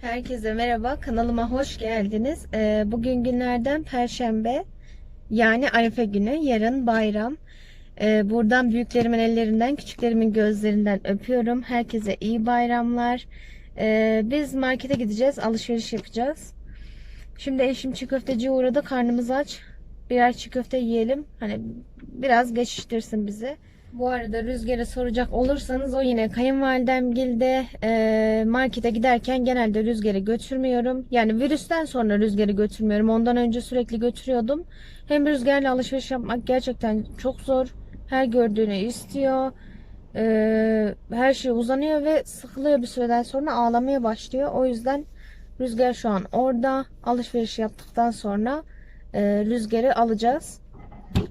Herkese merhaba, kanalıma hoş geldiniz. Ee, bugün günlerden Perşembe, yani Arife günü, yarın bayram. Ee, buradan büyüklerimin ellerinden, küçüklerimin gözlerinden öpüyorum. Herkese iyi bayramlar. Ee, biz markete gideceğiz, alışveriş yapacağız. Şimdi eşim çiğ köfteciye uğradı, karnımız aç. Birer çiğ köfte yiyelim. Hani biraz geçiştirsin bizi. Bu arada Rüzgar'a soracak olursanız o yine kayınvalidemgilde e, markete giderken genelde Rüzgar'ı götürmüyorum. Yani virüsten sonra Rüzgar'ı götürmüyorum. Ondan önce sürekli götürüyordum. Hem Rüzgar'la alışveriş yapmak gerçekten çok zor. Her gördüğünü istiyor. E, her şey uzanıyor ve sıkılıyor bir süreden sonra ağlamaya başlıyor. O yüzden Rüzgar şu an orada. Alışveriş yaptıktan sonra e, Rüzgar'ı alacağız.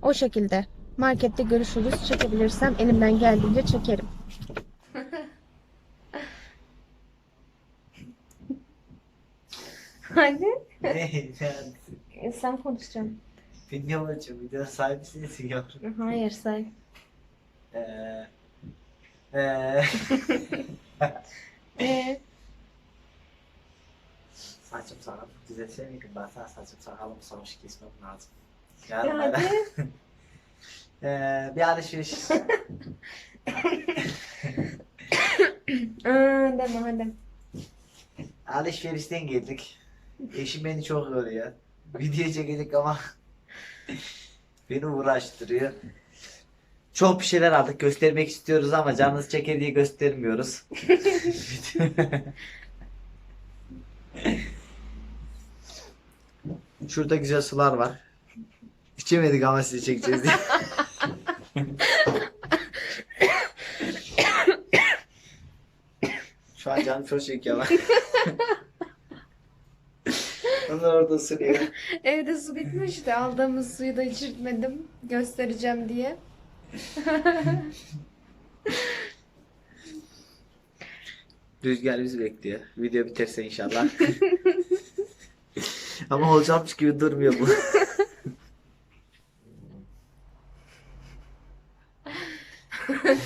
O şekilde. Markette görüşürüz. Çekebilirsem elimden geldiğince çekerim. Hadi. Ne? E, Sen konuşacaksın. Video açım. Video sahibisiniz ya. Hayır sen. Eee. Eee. Ee, Saçım sana düzeltsene miydim? Ben sana saçım sakalımı sonuç kesmem lazım. ya Yarın hadi. Eee bir alışveriş. Aa, deme hadi. Alışverişten geldik. Eşim beni çok yoruyor. Video çekecek ama beni uğraştırıyor. Çok bir şeyler aldık göstermek istiyoruz ama canınız çeker diye göstermiyoruz. Şurada güzel sular var. İçemedik ama sizi çekeceğiz diye. Şu an canım çok çekiyor ama. Onlar orada ısırıyor. Evde su bitmişti. Aldığımız suyu da içirtmedim. Göstereceğim diye. Rüzgar bizi bekliyor. Video biterse inşallah. Ama olacakmış gibi durmuyor bu.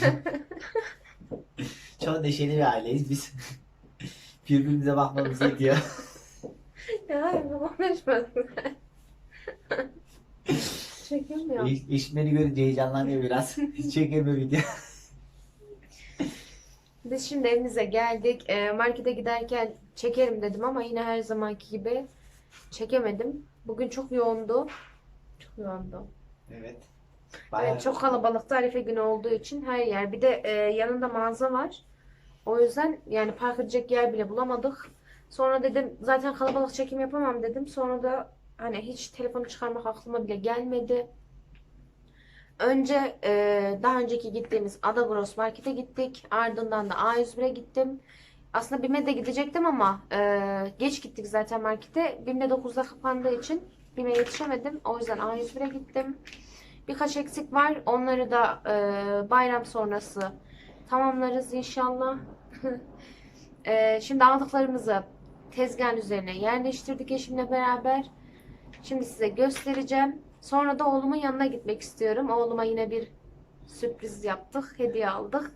Çok neşeli bir aileyiz biz. Birbirimize bakmamız yetiyor. Ya hayır babam konuşmasın. Çekilmiyor. İş, iş beni görünce heyecanlanıyor biraz. Hiç çekemiyor video. Biz şimdi evimize geldik. Ee, markete giderken çekerim dedim ama yine her zamanki gibi çekemedim. Bugün çok yoğundu. Çok yoğundu. Evet. Evet, çok kalabalık tarife günü olduğu için her yer. Bir de e, yanında mağaza var. O yüzden yani park edecek yer bile bulamadık. Sonra dedim zaten kalabalık çekim yapamam dedim. Sonra da hani hiç telefonu çıkarmak aklıma bile gelmedi. Önce e, daha önceki gittiğimiz Adagros Market'e gittik. Ardından da A101'e gittim. Aslında BİM'e de gidecektim ama e, geç gittik zaten markete. BİM'de 9'da kapandığı için BİM'e yetişemedim. O yüzden A101'e gittim. Birkaç eksik var. Onları da e, bayram sonrası tamamlarız inşallah. E, şimdi aldıklarımızı tezgahın üzerine yerleştirdik eşimle beraber. Şimdi size göstereceğim. Sonra da oğlumun yanına gitmek istiyorum. Oğluma yine bir sürpriz yaptık. Hediye aldık.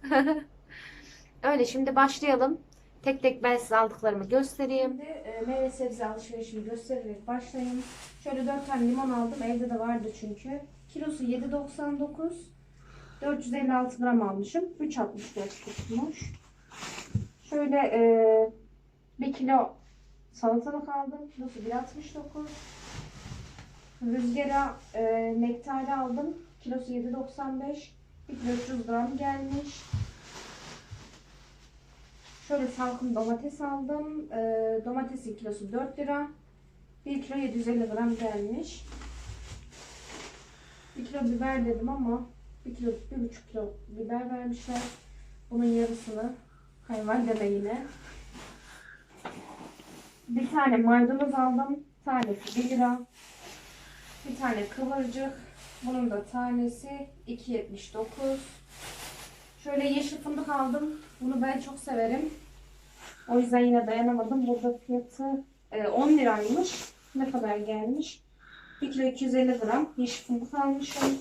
Öyle şimdi başlayalım. Tek tek ben size aldıklarımı göstereyim. Şimdi e, meyve sebze alışverişimi göstererek başlayayım. Şöyle 4 tane limon aldım. Evde de vardı çünkü. Kilosu 7.99. 456 gram almışım. 3.64 tutmuş. Şöyle e, 1 kilo salatalık aldım. Kilosu 1.69. Rüzgara e, nektarı aldım. Kilosu 7.95. 1 kilo 300 gram gelmiş. Şöyle salkım domates aldım. E, domatesin kilosu 4 lira. 1 kilo 750 gram gelmiş. 1 kilo biber dedim ama 1 kilo, 1,5 kilo biber vermişler. Bunun yarısını kayınvalideme yine. Bir tane maydanoz aldım. Tanesi 1 lira. Bir tane kıvırcık. Bunun da tanesi 2.79. Şöyle yeşil fındık aldım. Bunu ben çok severim. O yüzden yine dayanamadım. Burada fiyatı e, 10 liraymış. Ne kadar gelmiş? 1 kilo 250 gram yeşil fındık almışım.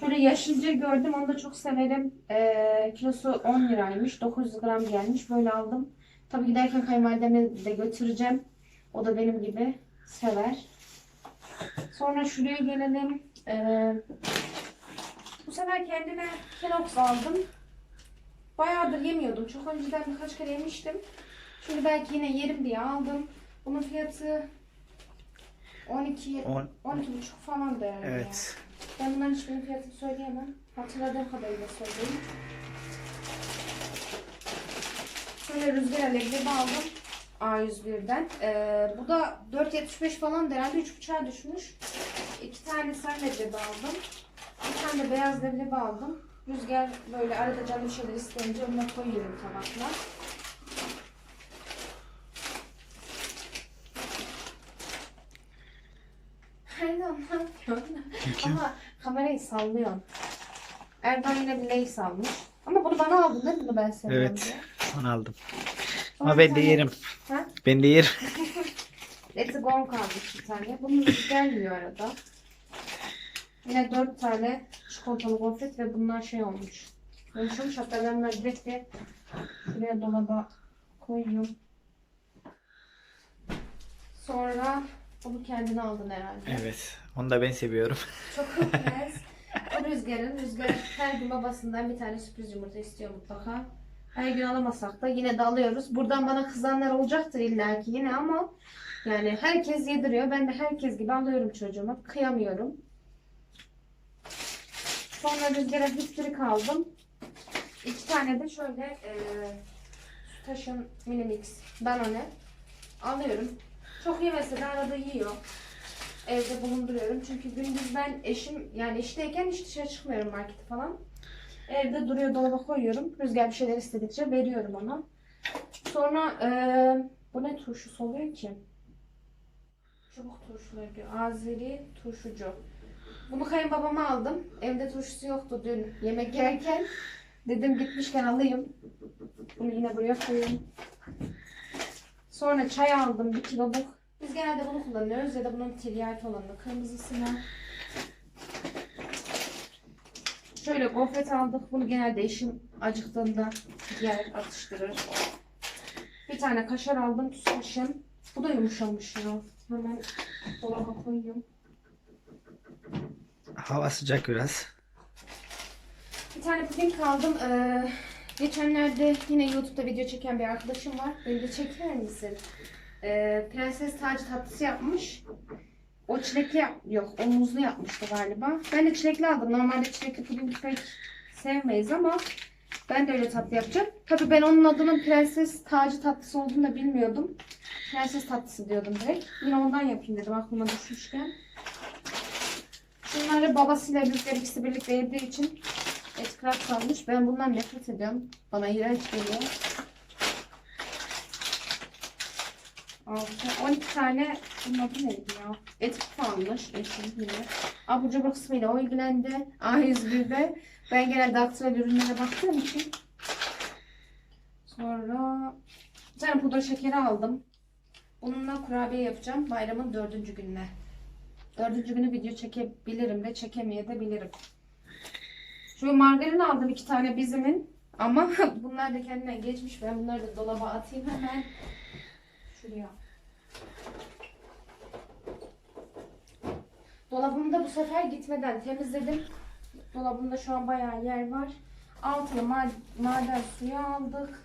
Şöyle yaşlıca gördüm. Onu da çok severim. E, kilosu 10 liraymış. 900 gram gelmiş. Böyle aldım. Tabii giderken kayınvalidemi de götüreceğim. O da benim gibi sever. Sonra şuraya gelelim. Ee, bu sefer kendime Kellogg's aldım. Bayağıdır yemiyordum. Çok önceden birkaç kere yemiştim. Şimdi belki yine yerim diye aldım. Bunun fiyatı 12 On, 12 buçuk falan da yani. evet. Ben bunların hiçbirinin fiyatını söyleyemem. Hatırladığım kadarıyla söyleyeyim. Şöyle rüzgar leblebi aldım. A101'den. Ee, bu da 4.75 falan da herhalde 3.5'a düşmüş. İki tane sarı leblebi aldım. Bir tane de beyaz leblebi aldım. Rüzgar böyle arada canlı bir şeyler isteyince onunla koyuyorum tabakla. Erdoğan ne yapıyorsun? Ama kamerayı sallıyorsun. Erdoğan yine bir lace almış. Ama bunu bana aldın değil mi? Bunu ben seviyorum Evet. diye. Onu aldım. Sonra Ama bir ben de tane- yerim. Ha? Ben de yerim. Eti gong kalmış bir tane. Bunun gelmiyor arada. Yine dört tane çikolatalı gofret ve bunlar şey olmuş. Yumuşamış hatta ben bunları direkt de şuraya dolaba koyuyorum. Sonra bunu kendine aldın herhalde. Evet. Onu da ben seviyorum. Çok hızlıyız. O rüzgarın, rüzgar her gün babasından bir tane sürpriz yumurta istiyor mutlaka. Her gün alamasak da yine de alıyoruz. Buradan bana kızanlar olacaktır illaki yine ama yani herkes yediriyor. Ben de herkes gibi alıyorum çocuğuma. Kıyamıyorum. Sonra rüzgara bisküvi aldım. İki tane de şöyle e, Taşın mini mix Danone alıyorum. Çok yemese de arada yiyor evde bulunduruyorum. Çünkü gündüz ben eşim yani işteyken hiç dışarı çıkmıyorum markete falan. Evde duruyor dolaba koyuyorum. Rüzgar bir şeyler istedikçe veriyorum ona. Sonra eee, bu ne turşusu oluyor ki? Çubuk turşuları diyor. Azeri turşucu. Bunu kayınbabama aldım. Evde turşusu yoktu dün yemek yerken. Dedim gitmişken alayım. Bunu yine buraya koyayım. Sonra çay aldım bir kiloluk. Biz genelde bunu kullanıyoruz ya da bunun tiryaki olanını kırmızısını. Şöyle gofret aldık. Bunu genelde eşim acıktığında yer atıştırır. Bir tane kaşar aldım. Tuz kaşım. Bu da yumuşamış ya. Hemen dolaba koyuyorum. Hava sıcak biraz. Bir tane puding aldım. Ee, geçenlerde yine YouTube'da video çeken bir arkadaşım var. Beni de çeker misin? Ee, prenses tacı tatlısı yapmış. O çilekli yap yok, o yapmıştı galiba. Ben de çilekli aldım. Normalde çilekli puding pek sevmeyiz ama ben de öyle tatlı yapacağım. Tabii ben onun adının prenses tacı tatlısı olduğunu da bilmiyordum. Prenses tatlısı diyordum direkt. Yine ondan yapayım dedim aklıma düşmüşken. Şunları babasıyla birlikte ikisi birlikte yediği için et krak kalmış. Ben bundan nefret ediyorum. Bana iğrenç geliyor. 6, 12 tane bunun adı neydi ya? Et kutu almış eşim yine. Abur cubur kısmıyla o ilgilendi. A101'de. Ben genelde aktüel ürünlere baktığım için. Sonra bir tane pudra şekeri aldım. Bununla kurabiye yapacağım bayramın dördüncü gününe. Dördüncü günü video çekebilirim de çekemeye de bilirim. Şu margarin aldım iki tane bizimin. Ama bunlar da kendinden geçmiş. Ben bunları da dolaba atayım hemen. Şuraya. Dolabımda bu sefer gitmeden temizledim. Dolabımda şu an bayağı yer var. Altına ma- maden suyu aldık.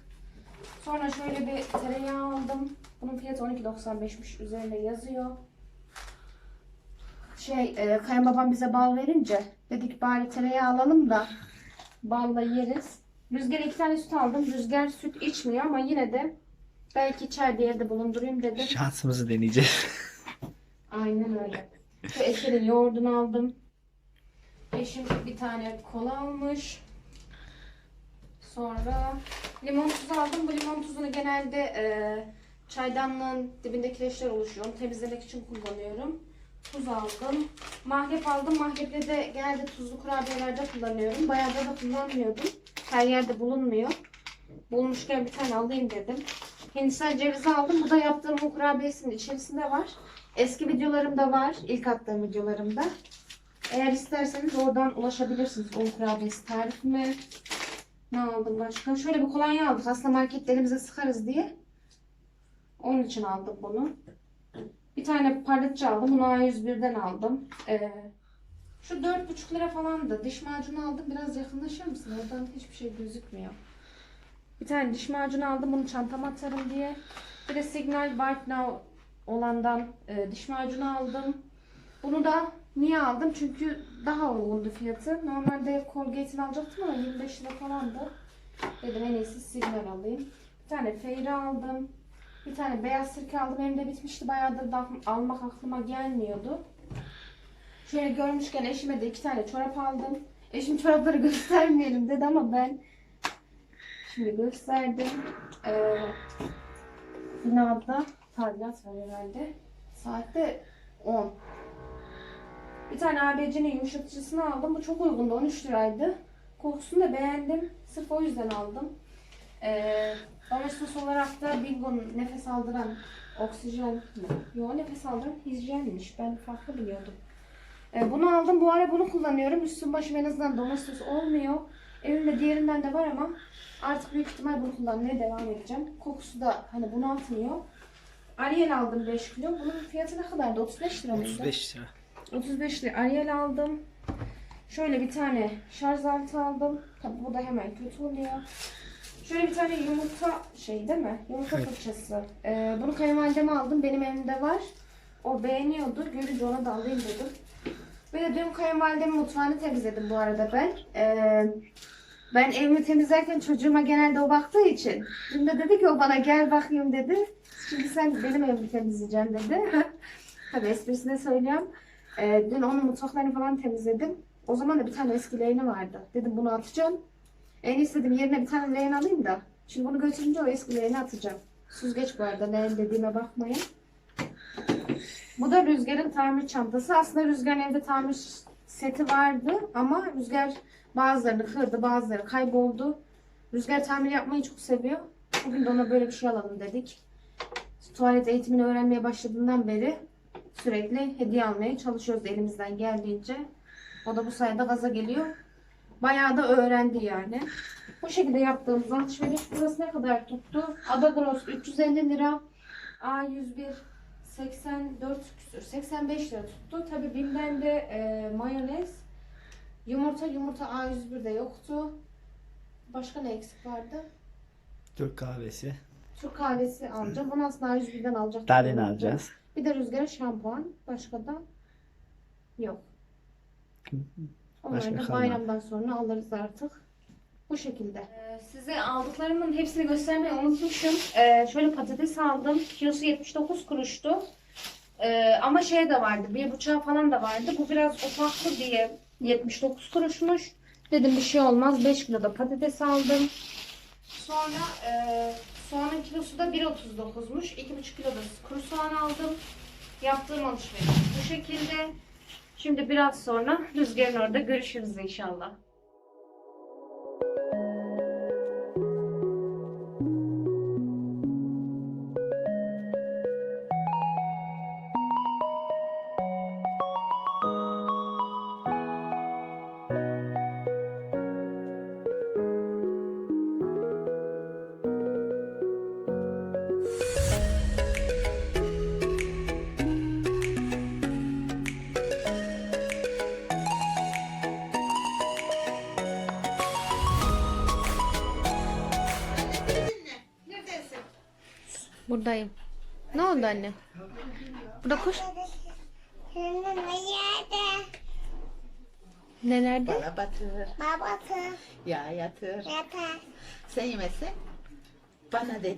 Sonra şöyle bir tereyağı aldım. Bunun fiyatı 12.95'miş. Üzerinde yazıyor. Şey, e, kayınbabam bize bal verince dedik bari tereyağı alalım da balla yeriz. Rüzgar iki tane süt aldım. Rüzgar süt içmiyor ama yine de belki içer diye evde bulundurayım dedim. Şansımızı deneyeceğiz. Aynen öyle. Şu Eser'in yoğurdunu aldım. Eşim bir tane kola almış. Sonra limon tuzu aldım. Bu limon tuzunu genelde e, çaydanlığın dibinde kireçler oluşuyor. Onu temizlemek için kullanıyorum. Tuz aldım. Mahlep aldım. Mahleple de genelde tuzlu kurabiyelerde kullanıyorum. Bayağı da kullanmıyordum. Her yerde bulunmuyor. Bulmuşken bir tane alayım dedim. Hindistan cevizi aldım. Bu da yaptığım bu kurabiyesinin içerisinde var. Eski videolarımda var. İlk attığım videolarımda. Eğer isterseniz oradan ulaşabilirsiniz. O kurabiyesi tarifime. Ne aldım başka? Şöyle bir kolonya aldık. Aslında marketlerimize sıkarız diye. Onun için aldım bunu. Bir tane parlatıcı aldım. Bunu A101'den aldım. Ee, şu 4,5 lira falandı. Diş macunu aldım. Biraz yakınlaşır mısın? Oradan hiçbir şey gözükmüyor. Bir tane diş macunu aldım. Bunu çantama atarım diye. Bir de Signal White Now olandan e, diş macunu aldım. Bunu da niye aldım? Çünkü daha uygundu fiyatı. Normalde Colgate'in alacaktım ama 25 lira falandı. Dedim en iyisi Signal alayım. Bir tane Fairy aldım. Bir tane beyaz sirke aldım. Elimde bitmişti. Bayağıdır da almak aklıma gelmiyordu. Şöyle görmüşken eşime de iki tane çorap aldım. Eşim çorapları göstermeyelim dedi ama ben şimdi gösterdim. Ee, binada tadilat var herhalde. Saatte 10. Bir tane ABC'nin yumuşatıcısını aldım. Bu çok uygundu. 13 liraydı. Kokusunu da beğendim. Sırf o yüzden aldım. Ee, Domestos olarak da Bingo'nun nefes aldıran oksijen mi? Yo nefes aldıran hijyenmiş. Ben farklı biliyordum. Ee, bunu aldım. Bu ara bunu kullanıyorum. Üstüm başım en azından Domestos olmuyor. Evimde diğerinden de var ama artık büyük ihtimal bunu kullanmaya devam edeceğim. Kokusu da hani bunu atmıyor. Ariel aldım 5 kilo. Bunun fiyatı ne kadardı? 35 lira mıydı? 35 lira. 35 lira Ariel aldım. Şöyle bir tane şarj aleti aldım. Tabi bu da hemen kötü oluyor. Şöyle bir tane yumurta şey değil mi? Yumurta fırçası. Ee, bunu kayınvalideme aldım. Benim evimde var. O beğeniyordu. Görünce ona da alayım dedim. Ve de dün kayınvalidemin mutfağını temizledim bu arada ben. Ee, ben evimi temizlerken çocuğuma genelde o baktığı için. Dün de dedi ki o bana gel bakayım dedi. Şimdi sen benim evimi temizleyeceksin dedi. Tabii esprisine söylüyorum. Ee, dün onun mutfaklarını falan temizledim. O zaman da bir tane eski leğeni vardı. Dedim bunu atacağım. En istedim yerine bir tane leğen alayım da. Şimdi bunu götürünce o eski leğeni atacağım. Süzgeç bu arada leğen dediğime bakmayın. Bu da Rüzgar'ın tamir çantası. Aslında Rüzgar'ın evde tamir seti vardı ama Rüzgar bazılarını kırdı, bazıları kayboldu. Rüzgar tamir yapmayı çok seviyor. Bugün de ona böyle bir şey alalım dedik. Tuvalet eğitimini öğrenmeye başladığından beri sürekli hediye almaya çalışıyoruz elimizden geldiğince. O da bu sayede gaza geliyor. Bayağı da öğrendi yani. Bu şekilde yaptığımız alışveriş burası ne kadar tuttu? Adagros 350 lira. A101 84 küsür 85 lira tuttu. Tabii Bim'den de e, mayonez, yumurta, yumurta A101'de yoktu. Başka ne eksik vardı? Türk kahvesi. Türk kahvesi alacağım. Bunu aslında A101'den alacaktım. Tarin alacağız. Bir de rüzgar şampuan. Başka da yok. Onları Başka da kalmadı. bayramdan sonra alırız artık. Bu şekilde. Ee, size aldıklarımın hepsini göstermeyi unutmuşum. Ee, şöyle patates aldım. Kilosu 79 kuruştu. Ee, ama şey de vardı. Bir bıçağı falan da vardı. Bu biraz ufaklı diye 79 kuruşmuş. Dedim bir şey olmaz. 5 kilo da patates aldım. Sonra e, soğanın kilosu da 1.39'muş. 2,5 kilo da kuru soğan aldım. Yaptığım alışveriş bu şekilde. Şimdi biraz sonra rüzgarın orada görüşürüz inşallah. Buradayım. Ne oldu anne? Burada kuş. Nelerde? Bana batır, Babası yağ yatır. yatar. Sen yemezsen bana dedi.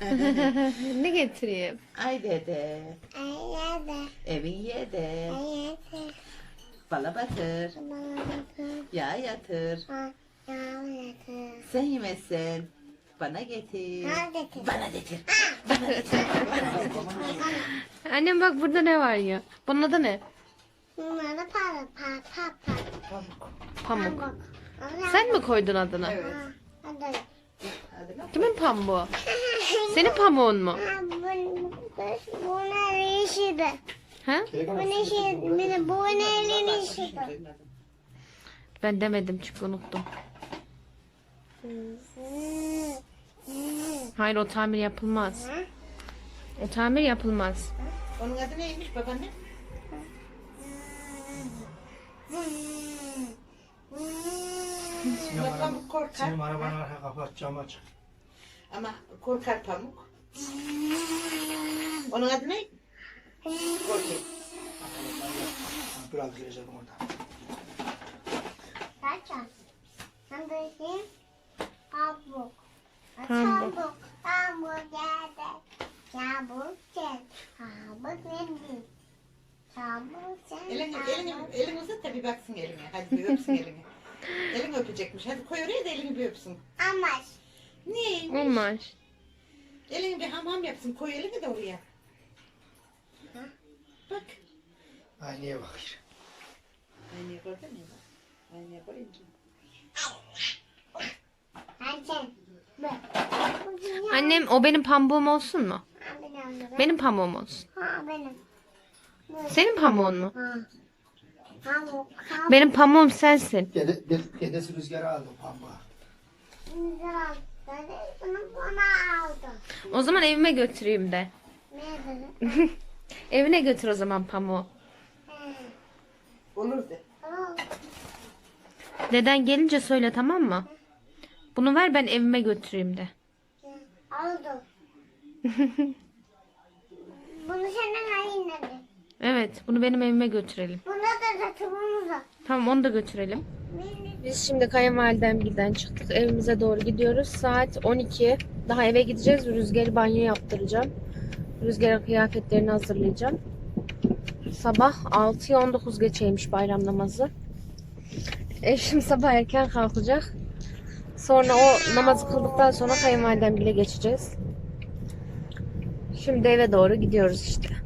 ne getireyim? Ay dede, Ayada. evin ye de. Ayada. Bana batır, Babası yağ yatır. yatar. Sen yemezsen bana getir. Neredesin? Bana getir. Annem bak burada ne var ya? Bunun adı ne? Bunlara para para para para. Pamuk. Sen mi koydun adını? Evet. Kimin pamuğu? Senin pamuğun mu? Bu ne işiydi? Ha? Bu ne de bu ne işiydi? Ben demedim çünkü unuttum. Hayır o tamir yapılmaz. O tamir yapılmaz. Onun adı neymiş babaanne? Ama pamuk korkar. Senin arabanın arka kapat cam aç. Ama korkar pamuk. Onun adı ne? Korkar. Biraz gireceğim orada. Kaçan. Sen de? Pamuk. Pamuk. Pamuk. Pamuk geldi. Çabuk gel. Pamuk geldi. Çabuk gel. Elini, elini, elini uzat da bir baksın eline. Hadi bir öpsün elini. Elini öpecekmiş. Hadi koy oraya da elini bir öpsün. Ama Neymiş? Olmaz. Elini bir hamam yapsın. Koy elini de oraya. Bak. Aynaya bakır. Aynaya gördün mü? Aynaya. Bak. Annem o benim pamuğum olsun mu? Benim. Benim pamuğum olsun. Ha benim. Senin pamuğun mu? Ha. Pamuk. Pamuk. Benim pamuğum sensin. Dede, dede, dedesi rüzgarı aldı aldı. O zaman evime götüreyim de. Evine götür o zaman pamuğu. Olur de. Deden gelince söyle tamam mı? Bunu ver ben evime götüreyim de. Aldı. Bunu senden alayım dedi. Evet bunu benim evime götürelim. Buna da zatımımıza. Tamam onu da götürelim. Biz şimdi kayınvalidemgiden çıktık. Evimize doğru gidiyoruz. Saat 12. Daha eve gideceğiz. Rüzgar'ı banyo yaptıracağım. Rüzgar'ın kıyafetlerini hazırlayacağım. Sabah 6'ya 19 geçeymiş bayram namazı. Eşim sabah erken kalkacak. Sonra o namazı kıldıktan sonra kayınvalidemgile geçeceğiz. Şimdi eve doğru gidiyoruz işte.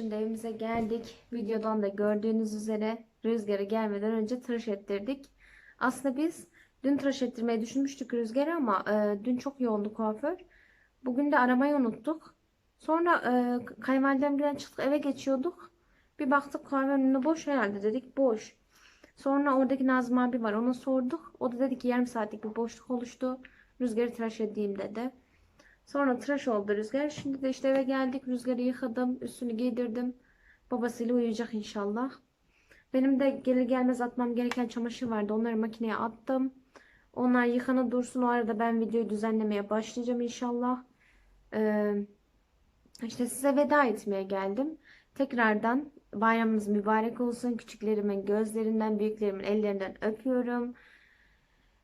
Şimdi evimize geldik. Videodan da gördüğünüz üzere Rüzgar'ı gelmeden önce tıraş ettirdik. Aslında biz dün tıraş ettirmeyi düşünmüştük Rüzgar'ı ama e, dün çok yoğundu kuaför. Bugün de aramayı unuttuk. Sonra e, kayınvalidemden çıktık eve geçiyorduk. Bir baktık kuaförün önü boş herhalde dedik boş. Sonra oradaki Nazım abi var ona sorduk. O da dedi ki yarım saatlik bir boşluk oluştu. Rüzgar'ı tıraş edeyim dedi. Sonra tıraş oldu Rüzgar. Şimdi de işte eve geldik. Rüzgar'ı yıkadım. Üstünü giydirdim. Babasıyla uyuyacak inşallah. Benim de gelir gelmez atmam gereken çamaşır vardı. Onları makineye attım. Onlar yıkanı dursun. O arada ben videoyu düzenlemeye başlayacağım inşallah. Ee, işte size veda etmeye geldim. Tekrardan bayramınız mübarek olsun. Küçüklerimin gözlerinden, büyüklerimin ellerinden öpüyorum.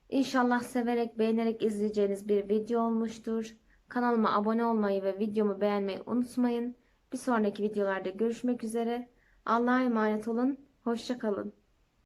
İnşallah severek, beğenerek izleyeceğiniz bir video olmuştur. Kanalıma abone olmayı ve videomu beğenmeyi unutmayın. Bir sonraki videolarda görüşmek üzere. Allah'a emanet olun. Hoşça kalın.